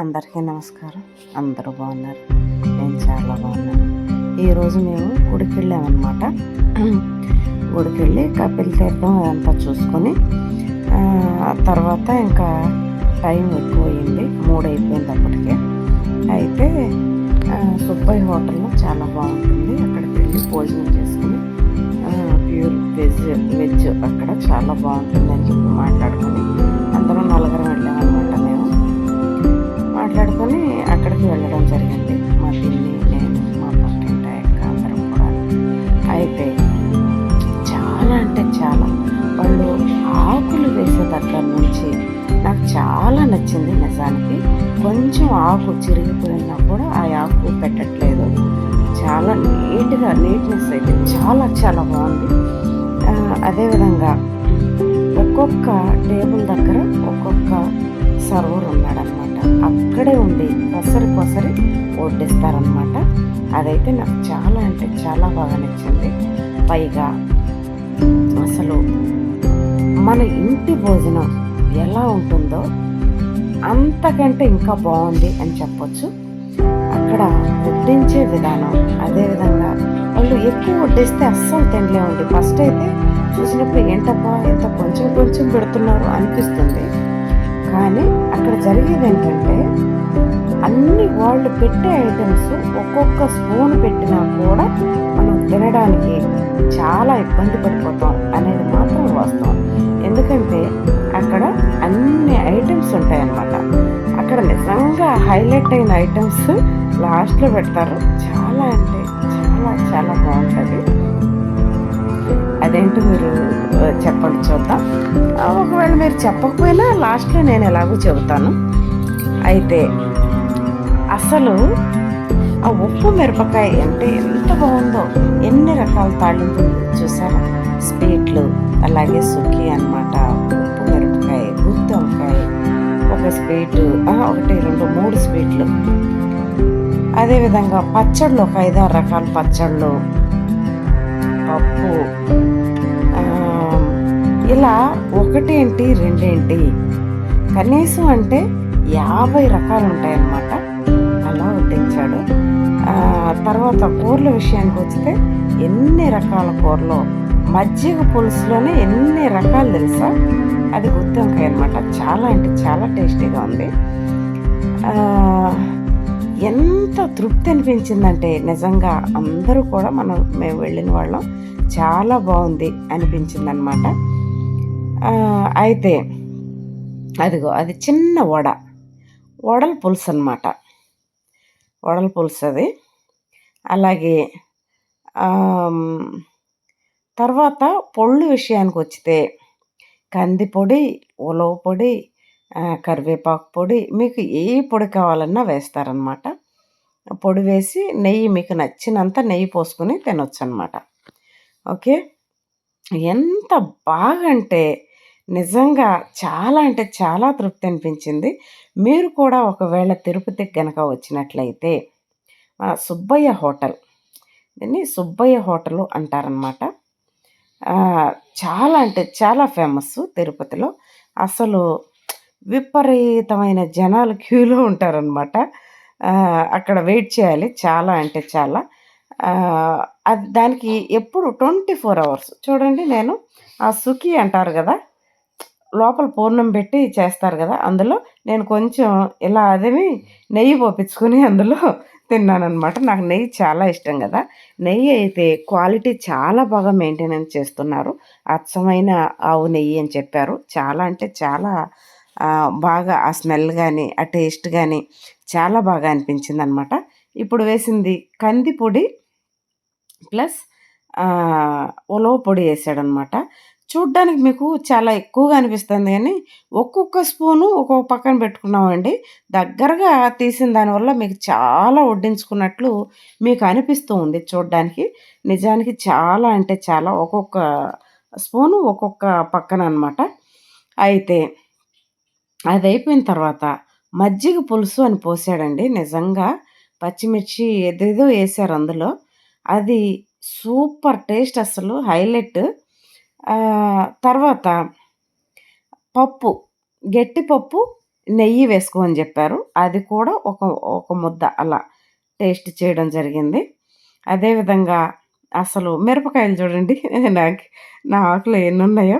అందరికీ నమస్కారం. అందరూ బాగున్నారు. నేను చాలా బాగున్నాను. ఈరోజు మేము గుడికి వెళ్ళామన్నమాట గుడికి వెళ్ళి కపిల్ తీర్థం అదంతా చూసుకొని తర్వాత ఇంకా టైం ఎక్కువైంది. మూడు అయిపోయింది అప్పటికే. అయితే సుబ్బయ్య హోటల్లో చాలా బాగుంటుంది. అక్కడికి వెళ్ళి భోజనం చేసుకుని ప్యూర్ వెజ్ వెజ్ అక్కడ చాలా బాగుంటుంది అని చెప్పి మాట్లాడుకొని అందరం నలుగురం వెళ్ళామన్నమాట. మాట్లాడుకొని అక్కడికి వెళ్ళడం జరిగింది. మా పిల్లి నేను మా పక్కింట యొక్క అందరం కూడా. అయితే చాలా అంటే చాలా. వాళ్ళు ఆకులు వేసే దగ్గర నుంచి నాకు చాలా నచ్చింది నిజానికి. కొంచెం ఆకు చిరిగిపోయినా కూడా ఆ ఆకు పెట్టట్లేదు. చాలా నీట్గా నీట్నెస్ అయితే చాలా చాలా బాగుంది. అదేవిధంగా ఒక్కొక్క టేబుల్ దగ్గర ఒక్కొక్క సర్వర్ ఉన్నాడనమాట అక్కడే ఉండి కొసరి కొసరి వడ్డిస్తారనమాట అదైతే నాకు చాలా అంటే చాలా బాగా నచ్చింది. పైగా అసలు మన ఇంటి భోజనం ఎలా ఉంటుందో అంతకంటే ఇంకా బాగుంది అని చెప్పొచ్చు. అక్కడ వడ్డించే విధానం అదేవిధంగా వాళ్ళు ఎక్కువ వడ్డిస్తే అస్సలు తినలేమండి. ఫస్ట్ అయితే చూసినప్పుడు ఏంటబ్బా ఎంత కొంచెం కొంచెం పెడుతున్నారు అనిపిస్తుంది. కానీ అక్కడ జరిగేది ఏంటంటే అన్ని వాళ్ళు పెట్టే ఐటమ్స్ ఒక్కొక్క స్పూన్ పెట్టినా కూడా మనం తినడానికి చాలా ఇబ్బంది పడిపోతాం అనేది మాత్రం వాస్తవం. ఎందుకంటే అక్కడ అన్ని ఐటమ్స్ ఉంటాయన్నమాట. అక్కడ నిజంగా హైలైట్ అయిన ఐటమ్స్ లాస్ట్లో పెడతారు. చాలా అంటే చాలా చాలా బాగుంటుంది. అదేంటో మీరు చెప్పండి చూద్దాం. ఒకవేళ మీరు చెప్పకపోయినా లాస్ట్లో నేను ఎలాగో చెబుతాను. అయితే అసలు ఆ ఉప్పు మిరపకాయ అంటే ఎంత బాగుందో ఎన్ని రకాల తాళింపులు చూసారా? స్వీట్లు అలాగే సుఖీ అనమాట ఉప్పు మిరపకాయ గుత్తి వంకాయ ఒక స్వీటు ఒకటి రెండు మూడు స్వీట్లు. అదేవిధంగా పచ్చళ్ళు ఒక ఐదారు రకాల పచ్చళ్ళు. పప్పు. ఇలా ఒకటేంటి రెండేంటి? కనీసం అంటే యాభై రకాలు ఉంటాయన్నమాట అలా వడ్డించాడు. తర్వాత కూరల విషయానికి వస్తే ఎన్ని రకాల కూరలు? మజ్జిగ పులుసులోనే ఎన్ని రకాలు తెలుసా? అది గుత్తంకాయ అనమాట చాలా అంటే చాలా టేస్టీగా ఉంది. ఎంత తృప్తి అనిపించిందంటే నిజంగా అందరూ కూడా మనం మేము వెళ్ళిన వాళ్ళం. చాలా బాగుంది అనిపించింది అనమాట అయితే అదిగో అది చిన్న వడ. వడల పులుసు అనమాట వడల పులుసు అది. అలాగే తర్వాత పొళ్ళు విషయానికి వచ్చితే కందిపొడి ఉలవ పొడి కరివేపాకు పొడి మీకు ఏ పొడి కావాలన్నా వేస్తారనమాట పొడి వేసి నెయ్యి మీకు నచ్చినంత నెయ్యి పోసుకొని తినొచ్చు అనమాట ఓకే? ఎంత బాగా అంటే నిజంగా చాలా అంటే చాలా తృప్తి అనిపించింది. మీరు కూడా ఒకవేళ తిరుపతికి గనక వచ్చినట్లయితే సుబ్బయ్య హోటల్ దీన్ని సుబ్బయ్య హోటల్ అంటారనమాట చాలా అంటే చాలా ఫేమస్ తిరుపతిలో. అసలు విపరీతమైన జనాలు క్యూలో ఉంటారనమాట అక్కడ వెయిట్ చేయాలి చాలా అంటే చాలా. అది దానికి ఎప్పుడు ట్వంటీ ఫోర్ అవర్స్. చూడండి నేను ఆ సుఖీ అంటారు కదా లోపల పూర్ణం పెట్టి చేస్తారు కదా అందులో నేను కొంచెం ఇలా అదేమి నెయ్యి పోపించుకొని అందులో తిన్నానమాట నాకు నెయ్యి చాలా ఇష్టం కదా. నెయ్యి అయితే క్వాలిటీ చాలా బాగా మెయింటెనెన్స్ చేస్తున్నారు. అచ్చమైన ఆవు నెయ్యి అని చెప్పారు. చాలా అంటే చాలా బాగా ఆ స్మెల్ కానీ ఆ టేస్ట్ కానీ చాలా బాగా అనిపించింది అనమాట ఇప్పుడు వేసింది కంది పొడి ప్లస్ ఉలవ పొడి వేసాడనమాట. చూడ్డానికి మీకు చాలా ఎక్కువగా అనిపిస్తుంది కానీ ఒక్కొక్క స్పూను ఒక్కొక్క పక్కన పెట్టుకున్నామండి. దగ్గరగా తీసిన దానివల్ల మీకు చాలా వడ్డించుకున్నట్లు మీకు అనిపిస్తూ ఉంది చూడ్డానికి. నిజానికి చాలా అంటే చాలా ఒక్కొక్క స్పూను ఒక్కొక్క పక్కన అనమాట. అయితే అది అయిపోయిన తర్వాత మజ్జిగ పులుసు అని పోసాడండి. నిజంగా పచ్చిమిర్చి ఏదేదో వేసారు అందులో. అది సూపర్ టేస్ట్ అసలు హైలైట్. తర్వాత పప్పు గట్టి పప్పు నెయ్యి వేసుకోమని చెప్పారు. అది కూడా ఒక ఒక ముద్ద అలా టేస్ట్ చేయడం జరిగింది. అదేవిధంగా అసలు మిరపకాయలు చూడండి నాకు నా ఆకులో ఎన్ని ఉన్నాయో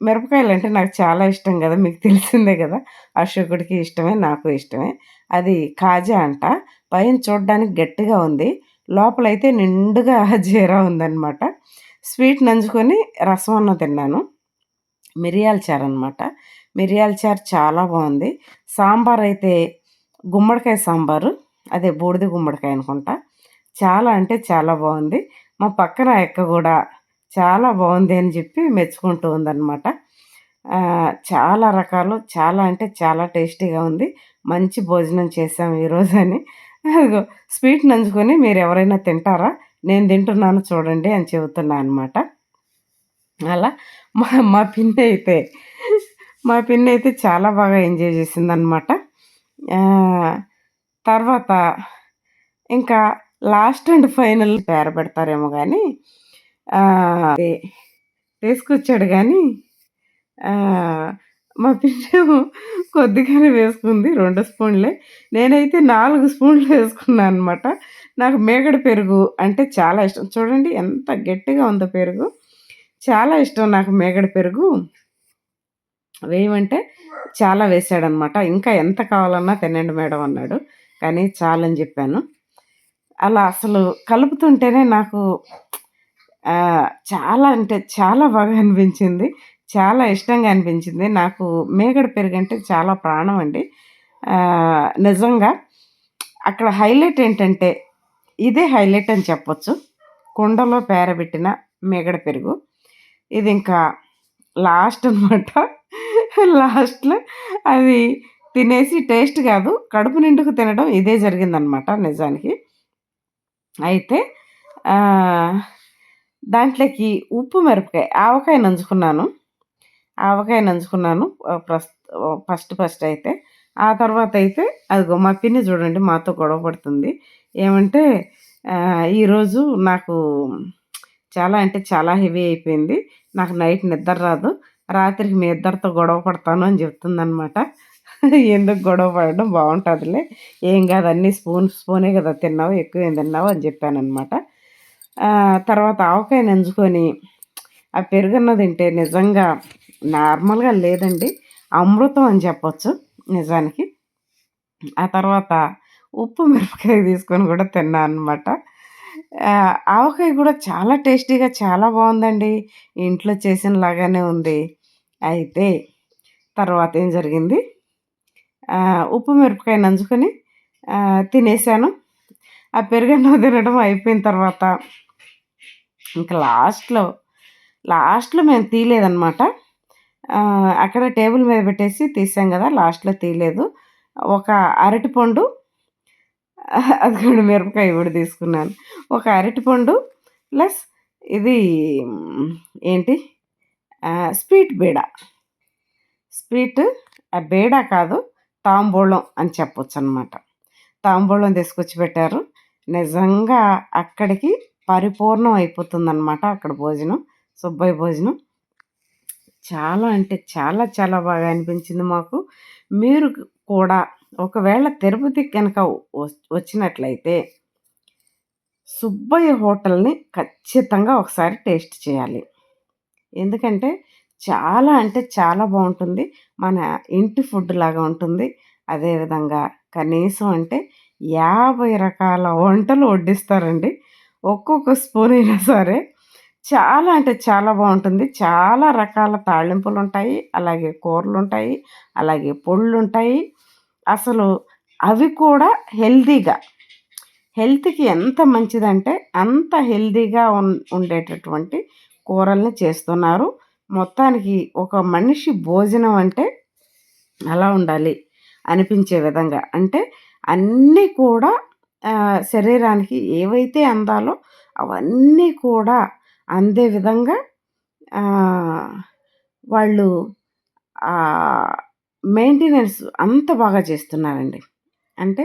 మిరపకాయలు అంటే నాకు చాలా ఇష్టం కదా మీకు తెలిసిందే కదా. అశోకుడికి ఇష్టమే నాకు ఇష్టమే. అది కాజా అంట. పైన చూడడానికి గట్టిగా ఉంది. లోపలైతే నిండుగా జీరా ఉందన్నమాట. స్వీట్ నంచుకొని రసం అన్న తిన్నాను. మిరియాల చారు అనమాట మిరియాల చారు చాలా బాగుంది. సాంబార్ అయితే గుమ్మడికాయ సాంబారు. అదే బూడిద గుమ్మడికాయ అనుకుంటా. చాలా అంటే చాలా బాగుంది. మా పక్కన ఎక్క కూడా చాలా బాగుంది అని చెప్పి మెచ్చుకుంటూ ఉందన్నమాట. చాలా రకాలు చాలా అంటే చాలా టేస్టీగా ఉంది. మంచి భోజనం చేసాం ఈరోజు అని. అదిగో స్వీట్ నంచుకొని మీరు ఎవరైనా తింటారా? నేను తింటున్నాను చూడండి అని చెబుతున్నా అనమాట అలా మా మా పిన్ని అయితే మా పిన్ని అయితే చాలా బాగా ఎంజాయ్ చేసిందనమాట తర్వాత ఇంకా లాస్ట్ అండ్ ఫైనల్ పేర పెడతారేమో కానీ తీసుకొచ్చాడు కానీ మా పిన్నేమో కొద్దిగానే వేసుకుంది రెండు స్పూన్లే. నేనైతే నాలుగు స్పూన్లు వేసుకున్నాను అనమాట నాకు మేగడ పెరుగు అంటే చాలా ఇష్టం. చూడండి ఎంత గట్టిగా ఉందో పెరుగు. చాలా ఇష్టం నాకు మేగడ పెరుగు. వేయమంటే చాలా వేసాడనమాట ఇంకా ఎంత కావాలన్నా తినండి మేడం అన్నాడు. కానీ చాలని చెప్పాను. అలా అసలు కలుపుతుంటేనే నాకు చాలా అంటే చాలా బాగా అనిపించింది. చాలా ఇష్టంగా అనిపించింది. నాకు మేగడ పెరుగు అంటే చాలా ప్రాణం అండి. నిజంగా అక్కడ హైలైట్ ఏంటంటే ఇదే హైలైట్ అని చెప్పొచ్చు. కుండలో పేరబెట్టిన మేగడ పెరుగు. ఇది ఇంకా లాస్ట్ అనమాట లాస్ట్లో అది తినేసి టేస్ట్ కాదు. కడుపు నిండుకు తినడం ఇదే జరిగిందనమాట నిజానికి. అయితే దాంట్లోకి ఉప్పు మిరపకాయ ఆవకాయ నంచుకున్నాను. ఆవకాయ నంచుకున్నాను. ఫస్ట్ ఫస్ట్ అయితే. ఆ తర్వాత అయితే అది మా పిన్ని చూడండి మాతో గొడవ పడుతుంది. ఏమంటే ఈరోజు నాకు చాలా అంటే చాలా హెవీ అయిపోయింది. నాకు నైట్ నిద్ర రాదు. రాత్రికి మీ ఇద్దరితో గొడవ పడతాను అని చెప్తుందనమాట ఎందుకు గొడవ పడడం? బాగుంటుందిలే. ఏం కాదు అన్నీ స్పూన్ స్పూనే కదా తిన్నావు ఎక్కువ ఏం తిన్నావు అని చెప్పానమాట తర్వాత ఆవకాయ నంచుకొని ఆ పెరుగున్న తింటే నిజంగా నార్మల్గా లేదండి. అమృతం అని చెప్పొచ్చు నిజానికి. ఆ తర్వాత ఉప్పు మిరపకాయ తీసుకొని కూడా తిన్నా అనమాట ఆవకాయ కూడా చాలా టేస్టీగా చాలా బాగుందండి. ఇంట్లో చేసిన లాగానే ఉంది. అయితే తర్వాత ఏం జరిగింది? ఉప్పు మిరపకాయ నంచుకొని తినేసాను. ఆ పెరుగన్నం తినడం అయిపోయిన తర్వాత ఇంకా లాస్ట్లో లాస్ట్లో మేము తీయలేదన్నమాట. అక్కడ టేబుల్ మీద పెట్టేసి తీసాం కదా లాస్ట్లో తీయలేదు. ఒక అరటిపండు అది కూడా మిరపకాయ కూడా తీసుకున్నాను. ఒక అరటిపండు ప్లస్ ఇది ఏంటి? స్వీట్ బీడ. స్వీట్ బేడా కాదు తాంబూలం అని చెప్పొచ్చు అనమాట తాంబూలం తీసుకొచ్చి పెట్టారు. నిజంగా అక్కడికి పరిపూర్ణం అయిపోతుందన్నమాట అక్కడ భోజనం సుబ్బయ్య భోజనం. చాలా అంటే చాలా చాలా బాగా అనిపించింది మాకు. మీరు కూడా ఒకవేళ తిరుపతి కనుక వచ్చినట్లయితే సుబ్బయ్య హోటల్ని ఖచ్చితంగా ఒకసారి టేస్ట్ చేయాలి. ఎందుకంటే చాలా అంటే చాలా బాగుంటుంది. మన ఇంటి ఫుడ్ లాగా ఉంటుంది. అదేవిధంగా కనీసం అంటే యాభై రకాల వంటలు వడ్డిస్తారండి. ఒక్కొక్క స్పూన్ అయినా సరే చాలా అంటే చాలా బాగుంటుంది. చాలా రకాల తాళింపులు ఉంటాయి అలాగే కూరలు ఉంటాయి అలాగే పొళ్ళు ఉంటాయి అసలు అవి కూడా హెల్తీగా హెల్త్కి ఎంత మంచిదంటే అంత హెల్తీగా ఉండేటటువంటి కూరల్ని చేస్తున్నారు. మొత్తానికి ఒక మనిషి భోజనం అంటే అలా ఉండాలి అనిపించే విధంగా. అంటే అన్నీ కూడా శరీరానికి ఏవైతే అందాలో అవన్నీ కూడా అందే విధంగా వాళ్ళు మెయింటెనెన్స్ అంత బాగా చేస్తున్నారండి. అంటే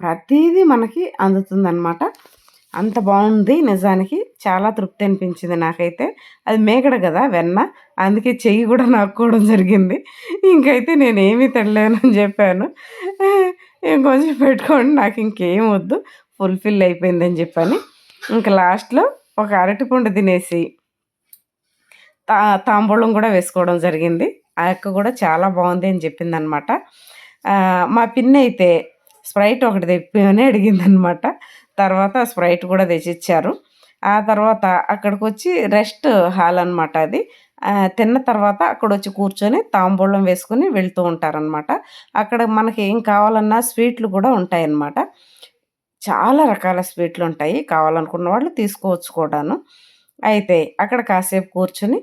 ప్రతిదీ మనకి అందుతుందన్నమాట. అంత బాగుంది నిజానికి. చాలా తృప్తి అనిపించింది నాకైతే. అది మేకడ కదా వెన్న. అందుకే చెయ్యి కూడా నాక్కోవడం జరిగింది. ఇంకైతే నేను ఏమీ చెప్పాను. ఇంకొంచెం పెట్టుకోండి నాకు ఇంకేం వద్దు ఫుల్ఫిల్ అయిపోయిందని చెప్పని. ఇంకా లాస్ట్లో ఒక అరటిపండు తినేసి తా తాంబూలం కూడా వేసుకోవడం జరిగింది. ఆ అక్క కూడా చాలా బాగుంది అని చెప్పింది అనమాట మా పిన్ని అయితే స్ప్రైట్ ఒకటి తెప్పమని అడిగిందనమాట. తర్వాత స్ప్రైట్ కూడా తెచ్చిచ్చారు. ఆ తర్వాత అక్కడికి వచ్చి రెస్ట్ హాల్ అనమాట అది. తిన్న తర్వాత అక్కడ వచ్చి కూర్చొని తాంబూలం వేసుకుని వెళ్తూ ఉంటారనమాట అక్కడ మనకి ఏం కావాలన్నా స్వీట్లు కూడా ఉంటాయన్నమాట. చాలా రకాల స్వీట్లు ఉంటాయి కావాలనుకున్న వాళ్ళు తీసుకోవచ్చు కూడాను. అయితే అక్కడ కాసేపు కూర్చొని